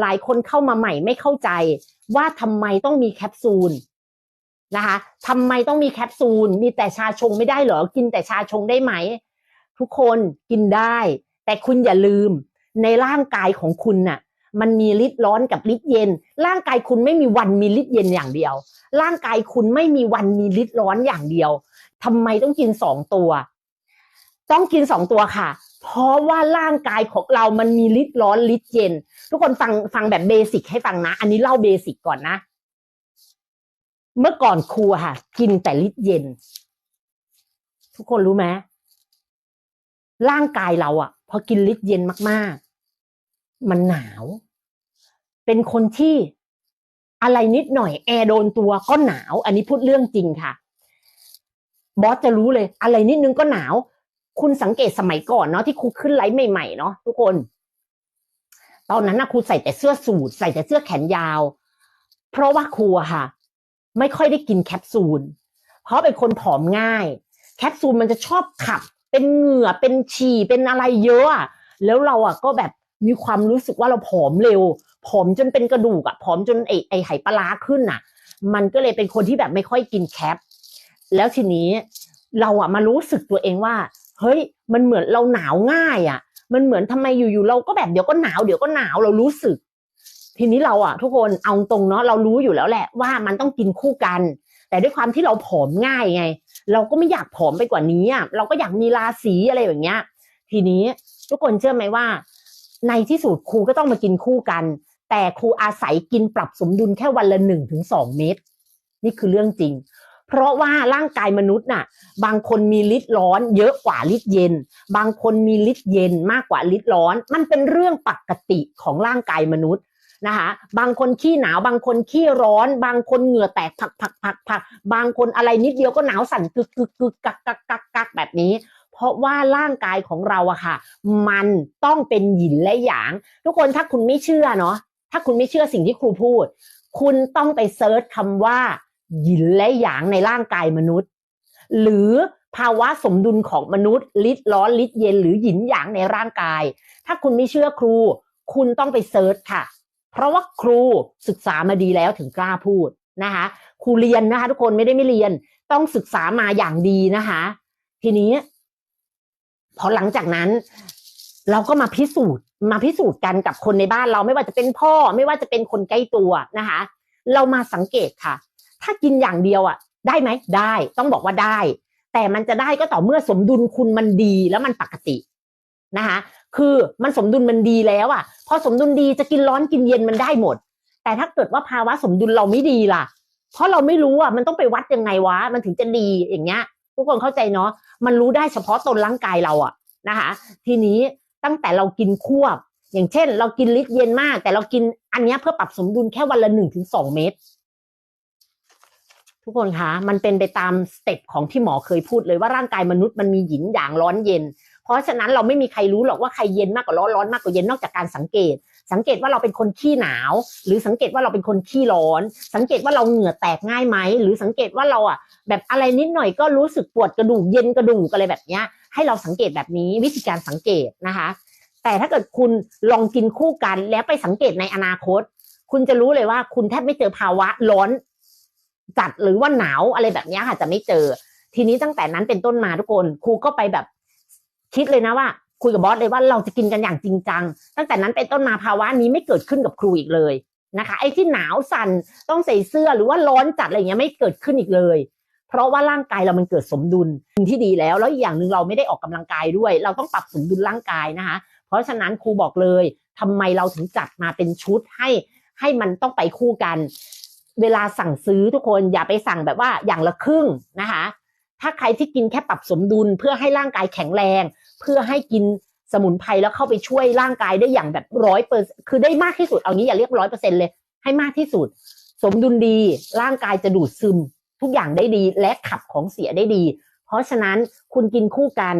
หลายคนเข้ามาใหม่ไม่เข้าใจ ว่าทำไมต้องมีแคปซูลนะคะทำไมต้องมีแคปซูล มีแต่ชาชงไม่ได้เหรอ กินแต่ชาชงได้ไหม ทุกคนกินได้ แต่คุณอย่าลืม ในร่างกายของคุณน่ะ มันมีฤทธิ์ร้อนกับฤทธิ์เย็น ร่างกายคุณไม่มีวันมีฤทธิ์เย็นอย่างเดียว ร่างกายคุณไม่มีวันมีฤทธิ์ร้อนอย่างเดียวทำไมต้องกินสองตัว ต้องกินสองตัวค่ะ ราะว่าร่างกายของเรามันมีฤทธิ์ร้อนฤทธิ์เย็น ทุกคนฟังฟังแบบเบสิกให้ฟังนะ อันนี้เล่าเบสิกก่อนนะ เมื่อก่อนครูค่ะ กินแต่ฤทธิ์เย็น ทุกคนรู้ไหมร่างกายเราอะพอกินฤทธิ์เย็นมากๆ มันหนาว เป็นคนที่อะไรนิดหน่อยแอร์โดนตัวก็หนาว อันนี้พูดเรื่องจริงค่ะ บอสจะรู้เลย อะไรนิดนึงก็หนาว คุณสังเกตสมัยก่อนเนาะที่ครูขึ้นไลฟ์ใหม่ๆเนาะทุกคน ตอนนั้นนะครูใส่แต่เสื้อสูทใส่แต่เสื้อแขนยาว เพราะว่าครูอะค่ะ ไม่ค่อยได้กินแคปซูล เพราะเป็นคนผอมง่าย แคปซูลมันจะชอบขับ เป็นเหงื่อเป็นฉี่เป็นอะไรเยอะแล้วเราอะก็แบบมีความรู้สึกว่าเราผอมเร็ว ผอมจนเป็นกระดูกอะผอมจนไอไอไหปลาขึ้นอะมันก็เลยเป็นคนที่แบบไม่ค่อยกินแคป แล้วทีนี้เราอะมารู้สึกตัวเองว่า เฮ้ย มันเหมือนเราหนาวง่ายอะ มันเหมือนทำไมอยู่ๆเราก็แบบเดี๋ยวก็หนาวเดี๋ยวก็หนาวเรารู้สึก ทีนี้เราอะ ทุกคนเอาตรงเนาะเรารู้อยู่แล้วแหละว่ามันต้องกินคู่กัน แต่ด้วยความที่เราผอมง่ายไง เราก็ไม่อยากผอมไปกว่านี้อะเราก็อยากมีราศีอะไรอย่างเงี้ย ทีนี้ทุกคนเชื่อไหมว่า ในที่สุดครูก็ต้องมากินคู่กัน แต่ครูอาศัยกินปรับสมดุลแค่วันละหนึ่งถึงสองเม็ดนี่คือเรื่องจริง เพราะว่าร่างกายมนุษย์น่ะ บางคนมีฤทธิ์ร้อนเยอะกว่าฤทธิ์เย็น บางคนมีฤทธิ์เย็นมากกว่าฤทธิ์ร้อน มันเป็นเรื่องปกติของร่างกายมนุษย์นะคะบางคนขี้หนาวบางคนขี้ร้อน บางคนเหงื่อแตกผักผักผักผักบางคนอะไรนิดเดียวก็หนาวสั่นกึกกึกกึกกักกักกักกักแบบนี้ เพราะว่าร่างกายของเราอะค่ะ มันต้องเป็นหยินและหยาง ทุกคนถ้าคุณไม่เชื่อเนาะถ้าคุณไม่เชื่อสิ่งที่ครูพูด คุณต้องไปเซิร์ชคำว่า หยินและหยางในร่างกายมนุษย์ หรือภาวะสมดุลของมนุษย์ฤทธิ์ร้อนฤทธิ์เย็นหรือหยินหยางในร่างกาย ถ้าคุณไม่เชื่อครู คุณต้องไปเซิร์ชค่ะ เพราะว่าครูศึกษามาดีแล้วถึงกล้าพูดนะคะครูเรียนนะคะทุกคนไม่ได้ไม่เรียนต้องศึกษามาอย่างดีนะคะ ทีนี้ พอหลังจากนั้น เราก็มาพิสูจน์ มาพิสูจน์กันกับคนในบ้านเราไม่ว่าจะเป็นพ่อ ไม่ว่าจะเป็นคนใกล้ตัวนะคะ เรามาสังเกตค่ะ ถ้ากินอย่างเดียวอะ ได้ไหมได้ ต้องบอกว่าได้ แต่มันจะได้ก็ต่อเมื่อสมดุลคุณมันดีแล้วมันปกตินะคะคือมันสมดุลมันดีแล้วอะ พอสมดุลดีจะกินร้อนกินเย็นมันได้หมด แต่ถ้าเกิดว่าภาวะสมดุลเราไม่ดีล่ะ เพราะเราไม่รู้อะมันต้องไปวัดยังไงวะ มันถึงจะดีอย่างเงี้ยทุกคนเข้าใจเนาะมันรู้ได้เฉพาะตนร่างกายเราอะนะคะ ทีนี้ตั้งแต่เรากินควบ อย่างเช่น เรากินลิตรเย็นมาก แต่เรากินอันนี้เพื่อปรับสมดุลแค่วันละหนึ่งถึงสองเม็ด ทุกคนคะมันเป็นไปตามสเต็ปของที่หมอเคยพูดเลยว่าร่างกายมนุษย์มันมีหยินหยางร้อนเย็น เพราะฉะนั้นเราไม่มีใครรู้หรอกว่าใครเย็นมากกว่าร้อนร้อนมากกว่าเย็นนอกจากการสังเกต สังเกตว่าเราเป็นคนขี้หนาว หรือสังเกตว่าเราเป็นคนขี้ร้อน สังเกตว่าเราเหงื่อแตกง่ายไหมหรือสังเกตว่าเราอะแบบอะไรนิดหน่อยก็รู้สึกปวดกระดูกเย็นกระดูกอะไรแบบเนี้ย ให้เราสังเกตแบบนี้วิธีการสังเกตนะคะ แต่ถ้าเกิดคุณลองกินคู่กันแล้วไปสังเกตในอนาคต คุณจะรู้เลยว่าคุณแทบไม่เจอภาวะร้อน จัดหรือว่าหนาวอะไรแบบนี้ค่ะจะไม่เจอ ทีนี้ตั้งแต่นั้นเป็นต้นมาทุกคนครูก็ไปแบบ คิดเลยนะว่าคุยกับบอสเลยว่าเราจะกินกันอย่างจริงจัง ตั้งแต่นั้นเป็นต้นมาภาวะนี้ไม่เกิดขึ้นกับครูอีกเลยนะคะไอ้ที่หนาวสั่นต้องใส่เสื้อหรือว่าร้อนจัดอะไรเงี้ยไม่เกิดขึ้นอีกเลย เพราะว่าร่างกายเรามันเกิดสมดุลที่ดีแล้ว แล้วอีกอย่างหนึ่งเราไม่ได้ออกกำลังกายด้วย เราต้องปรับสมดุลร่างกายนะคะ เพราะฉะนั้นครูบอกเลยทำไมเราถึงจัดมาเป็นชุดให้ให้มันต้องไปคู่กัน เวลาสั่งซื้อทุกคนอย่าไปสั่งแบบว่าอย่างละครึ่งนะคะ ถ้าใครที่กินแค่ปรับสมดุลเพื่อให้ร่างกายแข็งแรง เพื่อให้กินสมุนไพรแล้วเข้าไปช่วยร่างกายได้อย่างแบบร้อยเปอร์คือได้มากที่สุดเอางี้อย่าเรียกร้อยเปอร์เซ็นเลย ให้มากที่สุด สมดุลดี ร่างกายจะดูดซึม ทุกอย่างได้ดีและขับของเสียได้ดี เพราะฉะนั้นคุณกินคู่กัน